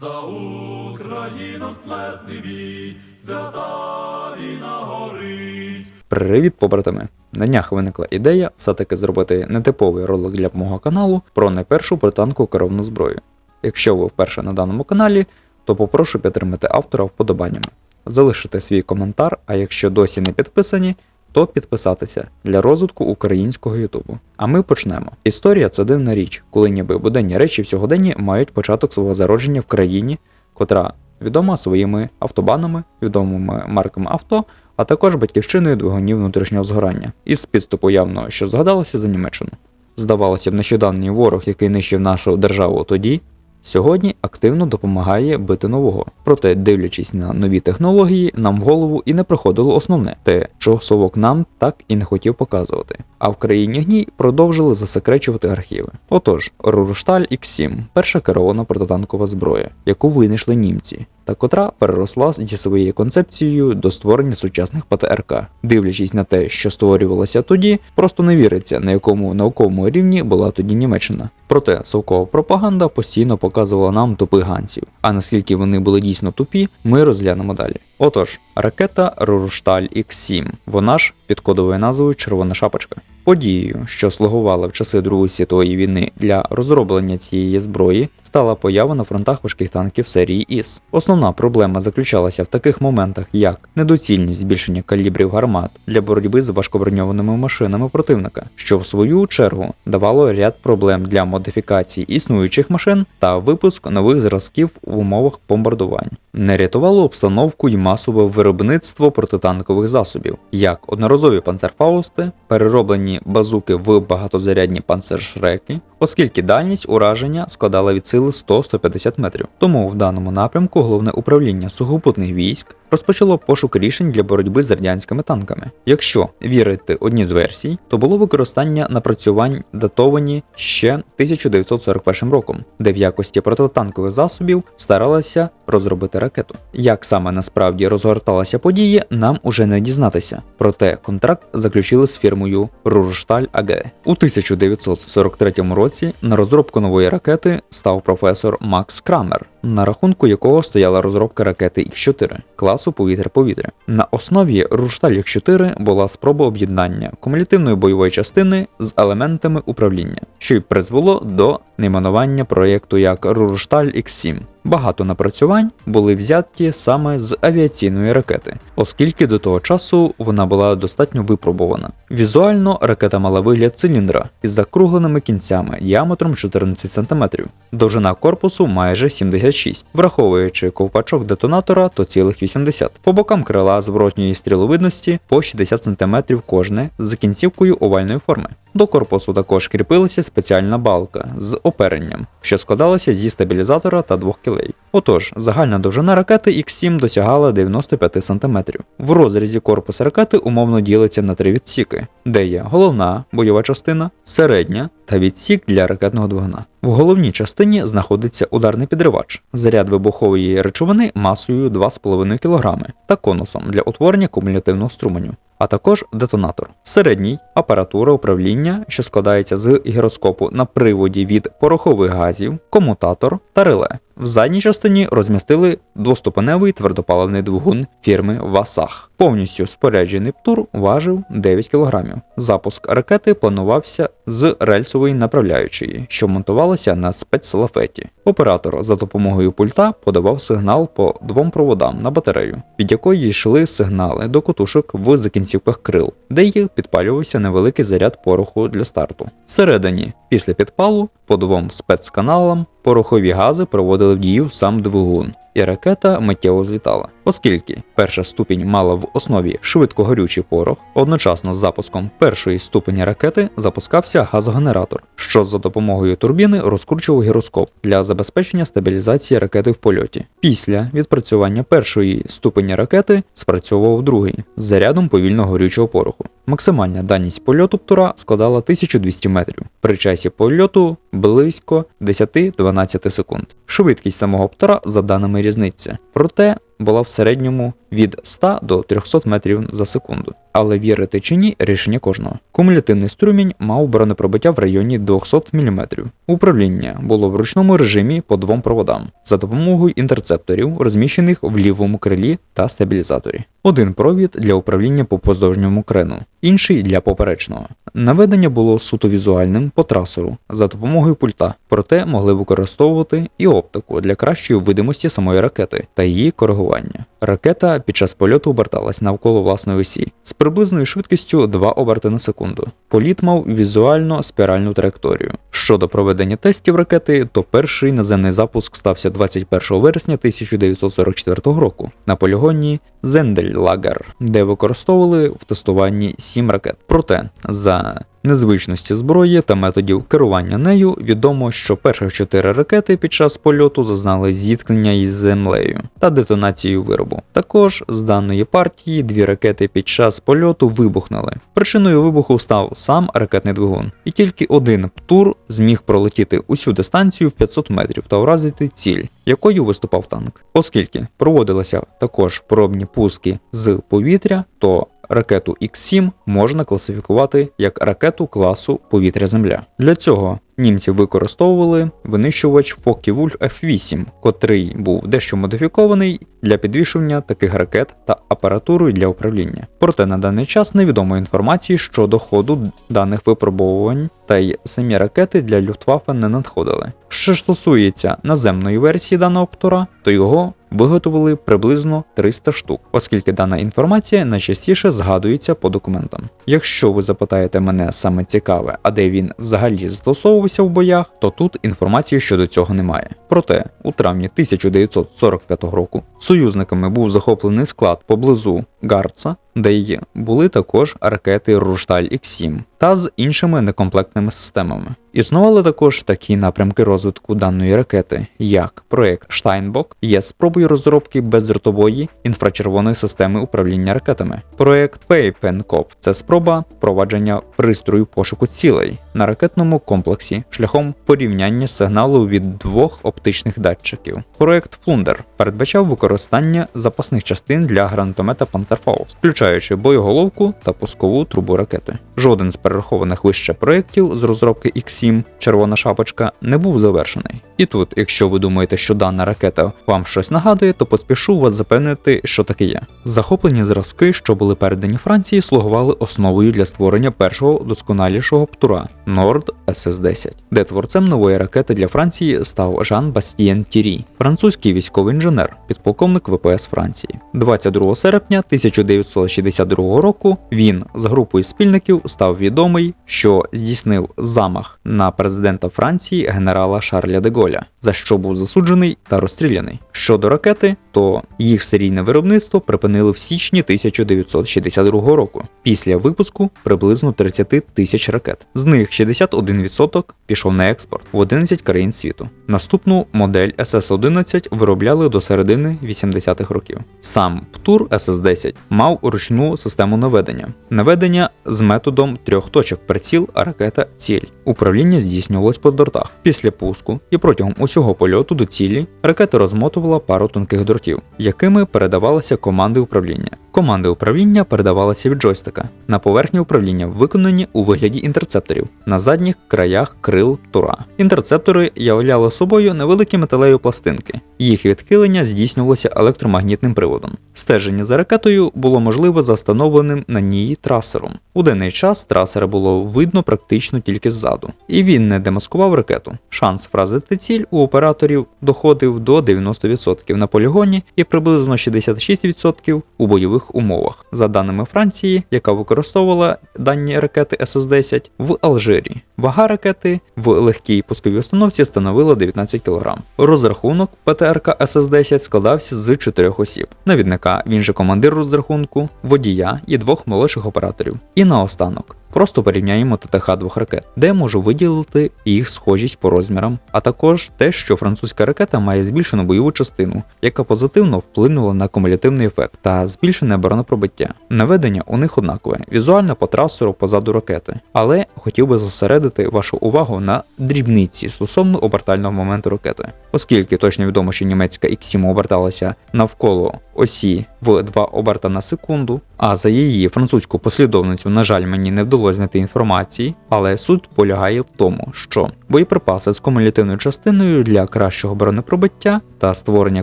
За Україну смертний бій, свята війна горить. Привіт, побратими! На днях виникла ідея все-таки зробити нетиповий ролик для мого каналу про найпершу британку керовну зброю. Якщо ви вперше на даному каналі, то попрошу підтримати автора вподобаннями, залишити свій коментар, а якщо досі не підписані, то підписатися для розвитку українського Ютубу. А ми почнемо. Історія це дивна річ, коли ніби буденні речі в сьогоденні мають початок свого зародження в країні, котра відома своїми автобанами, відомими марками авто, а також батьківщиною двигунів внутрішнього згорання. Із підступу явно, що згадалося за Німеччину. Здавалося б, нещодавній ворог, який нищив нашу державу тоді, сьогодні активно допомагає бити нового. Проте, дивлячись на нові технології, нам в голову і не приходило основне те, чого совок нам так і не хотів показувати. А в країні гній продовжили засекречувати архіви. Отож, Рурушталь X7 перша керована протитанкова зброя, яку винайшли німці, та котра переросла зі своєю концепцією до створення сучасних ПТРК. Дивлячись на те, що створювалося тоді, просто не віриться, на якому науковому рівні була тоді Німеччина. Проте совкова пропаганда постійно показувала нам тупих ганців. А наскільки вони були дійсно тупі, ми розглянемо далі. Отож, ракета Рурушталь X7, вона ж під кодовою назвою Червона шапочка. Подією, що слугувала в часи Другої світової війни для розроблення цієї зброї, стала поява на фронтах важких танків серії ІС. Основна проблема заключалася в таких моментах, як недоцільність збільшення калібрів гармат для боротьби з важкоброньованими машинами противника, що в свою чергу давало ряд проблем для модифікації існуючих машин та випуск нових зразків в умовах бомбардувань. Не рятувало обстановку й масове виробництво протитанкових засобів, як одноразові панцерфаусти, перероблені базуки в багатозарядні панцершреки, оскільки дальність ураження складала від сили 100-150 метрів. Тому в даному напрямку головне управління сухопутних військ розпочало пошук рішень для боротьби з радянськими танками. Якщо вірити одній з версій, то було використання напрацювань датовані ще 1941 роком, де в якості протитанкових засобів старалися розробити ракету. Як саме насправді розгорталася події, нам уже не дізнатися. Проте контракт заключили з фірмою Руршталь АГ. У 1943 році на розробку нової ракети став професор Макс Крамер, на рахунку якого стояла розробка ракети Х4 класу повітря-повітря. На основі Рушталь Х4 була спроба об'єднання кумулятивної бойової частини з елементами управління, що й призвело до найменування проєкту як Рушталь X7. Багато напрацювань були взяті саме з авіаційної ракети, оскільки до того часу вона була достатньо випробована. Візуально ракета мала вигляд циліндра із закругленими кінцями діаметром 14 см, довжина корпусу майже 76, враховуючи ковпачок детонатора, то цілих 80. По бокам крила зворотньої стріловидності по 60 см кожне з кінцівкою овальної форми. До корпусу також кріпилася спеціальна балка з оперенням, що складалася зі стабілізатора та двох кілей. Отож, загальна довжина ракети X7 досягала 95 см. В розрізі корпус ракети умовно ділиться на три відсіки, де є головна бойова частина, середня та відсік для ракетного двигуна. В головній частині знаходиться ударний підривач, заряд вибухової речовини масою 2,5 кг та конусом для утворення кумулятивного струменю а також детонатор. В середній апаратура управління, що складається з гіроскопу на приводі від порохових газів, комутатор та реле. В задній частині розмістили двоступеневий твердопаливний двигун фірми Васах. Повністю споряджений птур важив 9 кг. Запуск ракети планувався з рельсової направляючої, що монтувалася на спецлафеті. Оператор за допомогою пульта подавав сигнал по двом проводам на батарею, від якої йшли сигнали до котушок в закінцівках крил, де їх підпалювався невеликий заряд пороху для старту. Всередині, після підпалу, по двом спецканалам порохові гази проводили в дію сам двигун, і ракета миттєво злітала. Оскільки перша ступінь мала в основі швидкогорючий порох, одночасно з запуском першої ступені ракети запускався газогенератор, що за допомогою турбіни розкручував гіроскоп для забезпечення стабілізації ракети в польоті. Після відпрацювання першої ступені ракети спрацьовував другий з зарядом повільного горючого пороху. Максимальна дальність польоту птура складала 1200 метрів, при часі польоту близько 10-12 секунд. Швидкість самого птура за даними різниця. Проте була в середньому від 100 до 300 метрів за секунду. Але вірити чи ні рішення кожного. Кумулятивний струмінь мав бронепробиття в районі 200 мм. Управління було в ручному режимі по двом проводам за допомогою інтерцепторів, розміщених в лівому крилі та стабілізаторі. Один провід для управління по поздовжньому крену, інший для поперечного. Наведення було суто візуальним по трасеру за допомогою пульта, проте могли використовувати і оптику для кращої видимості самої ракети та її коригування спілкування. Ракета під час польоту оберталась навколо власної осі з приблизною швидкістю 2 оберти на секунду. Політ мав візуально спіральну траєкторію. Щодо проведення тестів ракети, то перший наземний запуск стався 21 вересня 1944 року на полігоні Зендельлагер, де використовували в тестуванні 7 ракет. Проте за незвичності зброї та методів керування нею відомо, що перших 4 ракети під час польоту зазнали зіткнення із землею та детонацією виробу. Також з даної партії дві ракети під час польоту вибухнули. Причиною вибуху став сам ракетний двигун, і тільки один птур зміг пролетіти усю дистанцію в 500 метрів та вразити ціль, якою виступав танк. Оскільки проводилися також пробні пуски з повітря, то ракету X7 можна класифікувати як ракету класу повітря-Земля. Для цього німці використовували винищувач Focke-Wulf F8, котрий був дещо модифікований для підвішування таких ракет та апаратурою для управління. Проте на даний час невідомо інформації щодо ходу даних випробовувань, та й самі ракети для Люфтваффе не надходили. Що стосується наземної версії даного птура, то його виготовили приблизно 300 штук, оскільки дана інформація найчастіше згадується по документам. Якщо ви запитаєте мене саме цікаве, а де він взагалі застосовувався в боях, то тут інформації щодо цього немає. Проте у травні 1945 року союзниками був захоплений склад поблизу Гарца, де й були також ракети Рушталь X7 та з іншими некомплектними системами. Існували також такі напрямки розвитку даної ракети, як проект Штайнбок є спробою розробки бездротової інфрачервоної системи управління ракетами. Проект Пейпенкоп це спроба впровадження пристрою пошуку цілей на ракетному комплексі шляхом порівняння сигналу від двох оптичних датчиків. Проект Флундер передбачав використання запасних частин для гранатомета Panzerfaust, включаючи боєголовку та пускову трубу ракети. Жоден з перерахованих вище проєктів з розробки X7 Червона шапочка не був завершений. І тут, якщо ви думаєте, що дана ракета вам щось нагадує, то поспішу вас запевнити, що таке є. Захоплені зразки, що були передані Франції, слугували основою для створення першого досконалішого птура Nord SS-10, де творцем нової ракети для Франції став Жан Бастієн Тірі, французький військовий інженер, підполковник ВПС Франції. 22 серпня 1962 року він з групою спільників став відомий, що здійснив замах на президента Франції генерала Шарля де Голля, за що був засуджений та розстріляний. Щодо ракети, то їх серійне виробництво припинили в січні 1962 року, після випуску приблизно 30 тисяч ракет. З них 61% пішов на експорт в 11 країн світу. Наступну модель SS-11 виробляли до середини 80-х років. Сам Птур SS-10 мав ручну систему наведення. Наведення з методом трьох точок приціл, ракета, ціль. Управління здійснювалось по дротах. Після пуску і протягом усього польоту до цілі ракета розмотувала пару тонких дротів, якими передавалися команди управління. Команди управління передавалися від джойстика на поверхні управління, виконані у вигляді інтерцепторів на задніх краях крил тура. Інтерцептори являли собою невеликі металеві пластинки. Їх відхилення здійснювалося електромагнітним приводом. Стеження за ракетою було можливе за встановленим на ній трасером. У денний час трасера було видно практично тільки ззаду, і він не демаскував ракету. Шанс вразити ціль у операторів доходив до 90% на полігоні і приблизно 66% у бойових умовах. За даними Франції, яка використовувала дані ракети СС-10 в Алжирі. Вага ракети в легкій пусковій установці становила 19 кг. Розрахунок ПТРК СС-10 складався з 4 осіб: навідника, він же командир розрахунку, водія і двох молодших операторів. І наостанок. Просто порівняємо ТТХ двох ракет, де можу виділити їх схожість по розмірам, а також те, що французька ракета має збільшену бойову частину, яка позитивно вплинула на кумулятивний ефект та збільшене оборонопробиття. Наведення у них однакове, візуально по трасеру позаду ракети, але хотів би зосередити вашу увагу на дрібниці стосовно обертального моменту ракети, оскільки точно відомо, що німецька X7 оберталася навколо осі в 2 оберта на секунду, а за її французьку послідовницю, на жаль, мені не вдалося знайти інформації, але суть полягає в тому, що боєприпаси з кумулятивною частиною для кращого бронепробиття та створення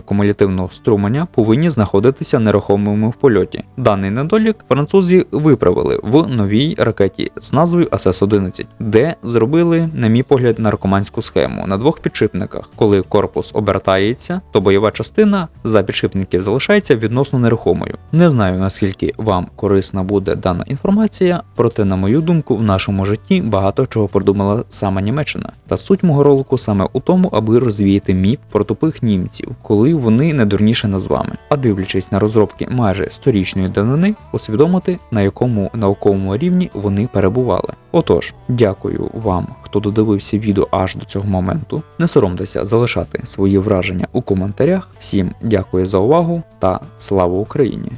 кумулятивного струменя повинні знаходитися нерухомими в польоті. Даний недолік французи виправили в новій ракеті з назвою АСС-11, де зробили, на мій погляд, наркоманську схему на двох підшипниках. Коли корпус обертається, то бойова частина за підшипників залишається відносно нерухомою. Не знаю наскільки вам корисна буде дана інформація, проте, на мою думку, в нашому житті багато чого придумала саме Німеччина. Та суть мого ролику саме у тому, аби розвіяти міф про тупих німців, коли вони не дурніші над вами. А дивлячись на розробки майже сторічної давнини, усвідомити на якому науковому рівні вони перебували. Отож, дякую вам, хто додивився відео аж до цього моменту. Не соромтеся залишати свої враження у коментарях. Всім дякую за увагу та слава Україні!